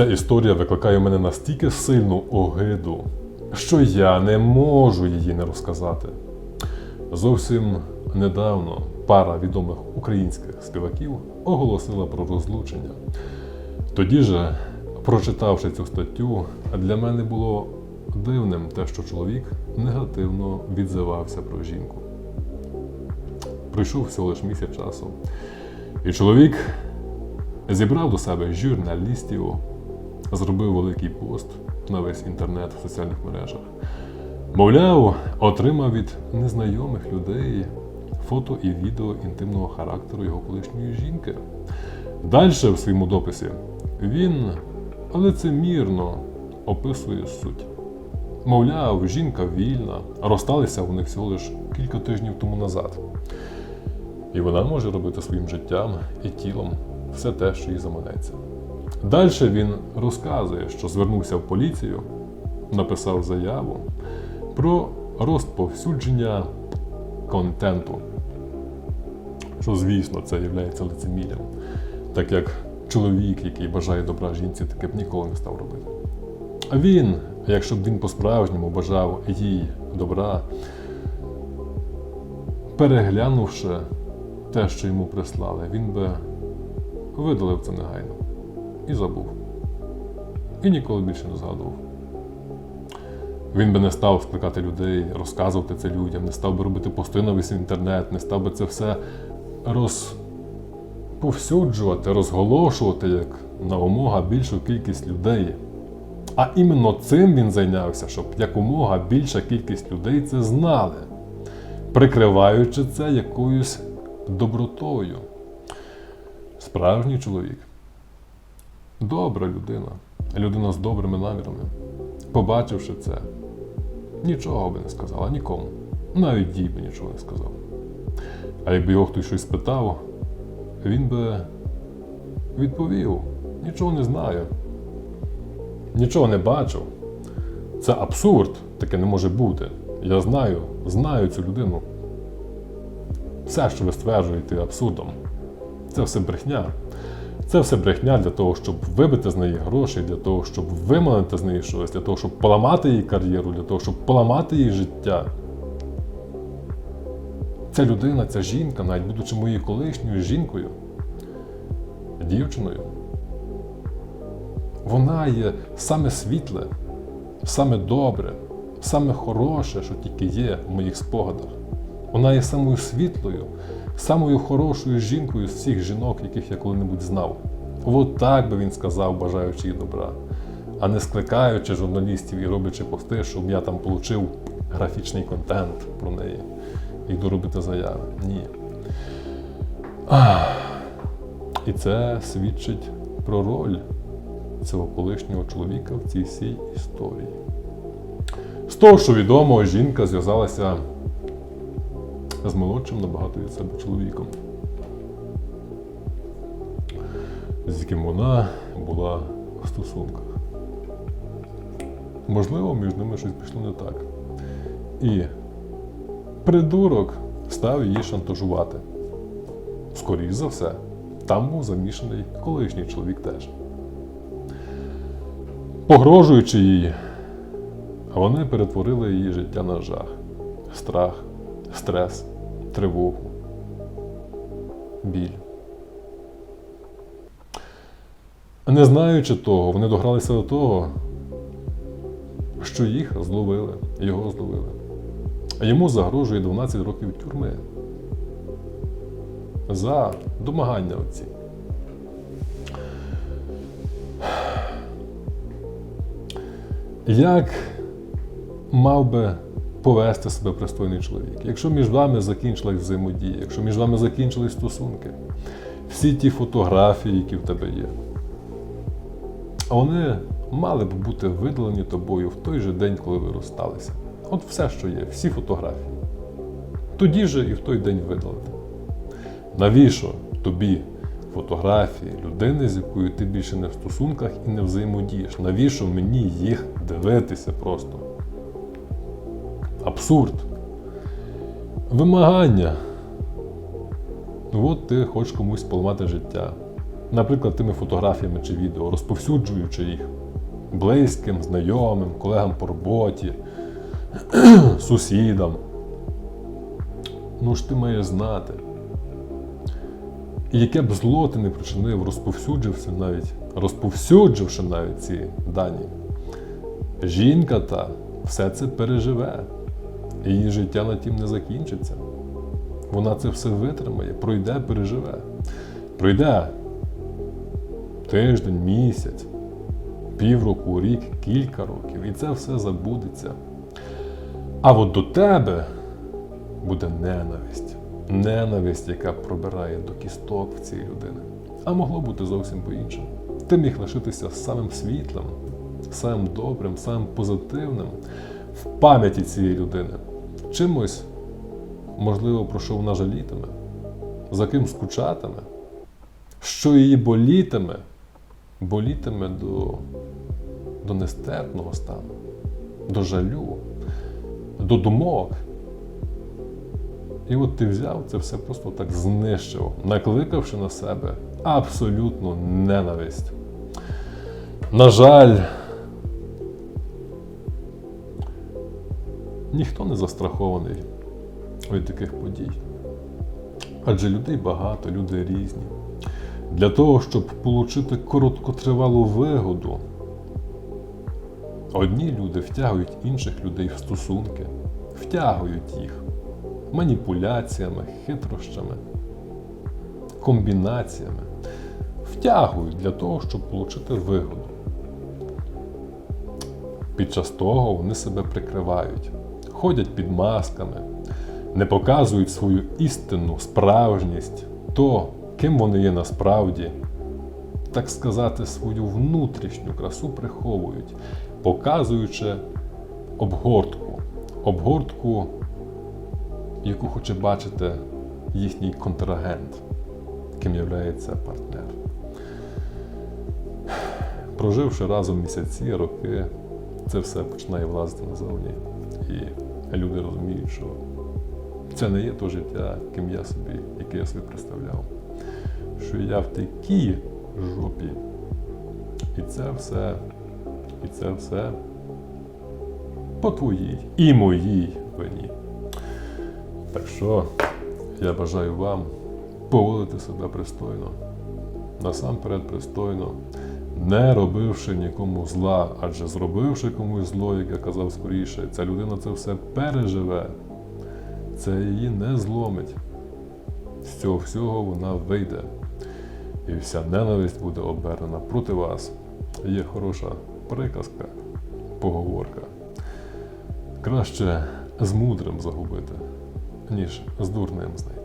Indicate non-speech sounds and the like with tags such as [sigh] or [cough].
Ця історія викликає в мене настільки сильну огиду, що я не можу її не розказати. Зовсім недавно пара відомих українських співаків оголосила про розлучення. Тоді же, прочитавши цю статтю, для мене було дивним те, що чоловік негативно відзивався про жінку. Пройшов всього лише місяць часу, і чоловік зібрав до себе журналістів, зробив великий пост на весь інтернет в соціальних мережах. Мовляв, отримав від незнайомих людей фото і відео інтимного характеру його колишньої жінки. Далі в своєму дописі він лицемірно описує суть. Мовляв, жінка вільна, розсталися вони всього лиш кілька тижнів тому назад. І вона може робити своїм життям і тілом все те, що їй заманеться. Далі він розказує, що звернувся в поліцію, написав заяву про розповсюдження контенту. Що, звісно, це є лицемір'ям, так як чоловік, який бажає добра жінці, таке б ніколи не став робити. А він, якщо б він по-справжньому бажав їй добра, переглянувши те, що йому прислали, він би видалив це негайно і забув. І ніколи більше не згадував. Він би не став скликати людей, розказувати це людям, не став би робити пости на весь інтернет, не став би це все розповсюджувати, розголошувати як на вимога більшу кількість людей. А іменно цим він зайнявся, щоб якомога більша кількість людей це знали, прикриваючи це якоюсь добротою. Справжній чоловік. Добра людина, людина з добрими намірами. Побачивши це, нічого би не сказала нікому. Навіть дій би нічого не сказав. А якби його хтось щось спитав, він би відповів: нічого не знаю, нічого не бачив. Це абсурд, таке не може бути. Я знаю, знаю цю людину. Все, що ви стверджуєте, абсурдом. Це все брехня. Це все брехня для того, щоб вибити з неї гроші, для того, щоб виманити з неї щось, для того, щоб поламати її кар'єру, для того, щоб поламати її життя. Ця людина, ця жінка, навіть будучи моєю колишньою жінкою, дівчиною, вона є саме світле, саме добре, саме хороше, що тільки є в моїх спогадах. Вона є самою світлою, самою хорошою жінкою з всіх жінок, яких я коли-небудь знав. От так би він сказав, бажаючи їй добра, а не скликаючи журналістів і роблячи пости, щоб я там отримав графічний контент про неї і доробити заяви. Ні. Ах. І це свідчить про роль цього колишнього чоловіка в цій всій історії. З того, що відомо, жінка зв'язалася з молодшим набагато від себе чоловіком, з яким вона була в стосунках. Можливо, між ними щось пішло не так. І придурок став її шантажувати. Скоріше за все, там був замішаний колишній чоловік теж. Погрожуючи їй, вони перетворили її життя на жах, страх, стрес, тривогу, біль. Не знаючи того, вони догралися до того, що їх зловили, його зловили. Йому загрожує 12 років тюрми за домагання оці. Як мав би повести себе пристойний чоловік? Якщо між вами закінчилась взаємодія, якщо між вами закінчились стосунки, всі ті фотографії, які в тебе є, вони мали б бути видалені тобою в той же день, коли ви розсталися. От все, що є, всі фотографії. Тоді же і в той день видалити. Навіщо тобі фотографії людини, з якою ти більше не в стосунках і не взаємодієш? Навіщо мені їх дивитися просто? Абсурд. Вимагання. Ну от ти хочеш комусь поламати життя. наприклад, тими фотографіями чи відео, розповсюджуючи їх близьким, знайомим, колегам по роботі, [clears throat] сусідам. Ну ж ти маєш знати. І яке б зло ти не причинив, розповсюджився навіть, розповсюдживши навіть ці дані. Жінка та все це переживе. Її життя на тім не закінчиться. Вона це все витримає, пройде, переживе. Пройде тиждень, місяць, півроку, рік, кілька років, і це все забудеться. А от до тебе буде ненависть. Ненависть, яка пробирає до кісток в цій людини. А могло бути зовсім по-іншому. Ти міг лишитися самим світлим, самим добрим, самим позитивним в пам'яті цієї людини. Чимось, можливо, про що вона жалітиме, за ким скучатиме, що її болітиме, болітиме до, до нестерпного стану, до жалю, до думок. І от ти взяв це все просто так знищив, накликавши на себе абсолютну ненависть. На жаль, ніхто не застрахований від таких подій. Адже людей багато, люди різні. Для того, щоб отримати короткотривалу вигоду, одні люди втягують інших людей в стосунки, втягують їх маніпуляціями, хитрощами, комбінаціями. Втягують для того, щоб отримати вигоду. Під час того вони себе прикривають, ходять під масками, не показують свою істинну справжність, то, ким вони є насправді, так сказати, свою внутрішню красу приховують, показуючи обгортку, обгортку яку хоче бачити їхній контрагент, ким є партнер. Проживши разом місяці, роки, це все починає влазити назовні. І люди розуміють, що це не є то життя, ким я собі, яке я собі представляв. Що я в такій жопі. І це все, і це все по твоїй і моїй вині. Так що я бажаю вам поводити себе пристойно, насамперед пристойно, не робивши нікому зла, адже зробивши комусь зло, як я казав скоріше, ця людина це все переживе, це її не зломить. З цього всього вона вийде. І вся ненависть буде обернена проти вас. Є хороша приказка, поговорка. Краще з мудрим загубити ніж з дурним знайти.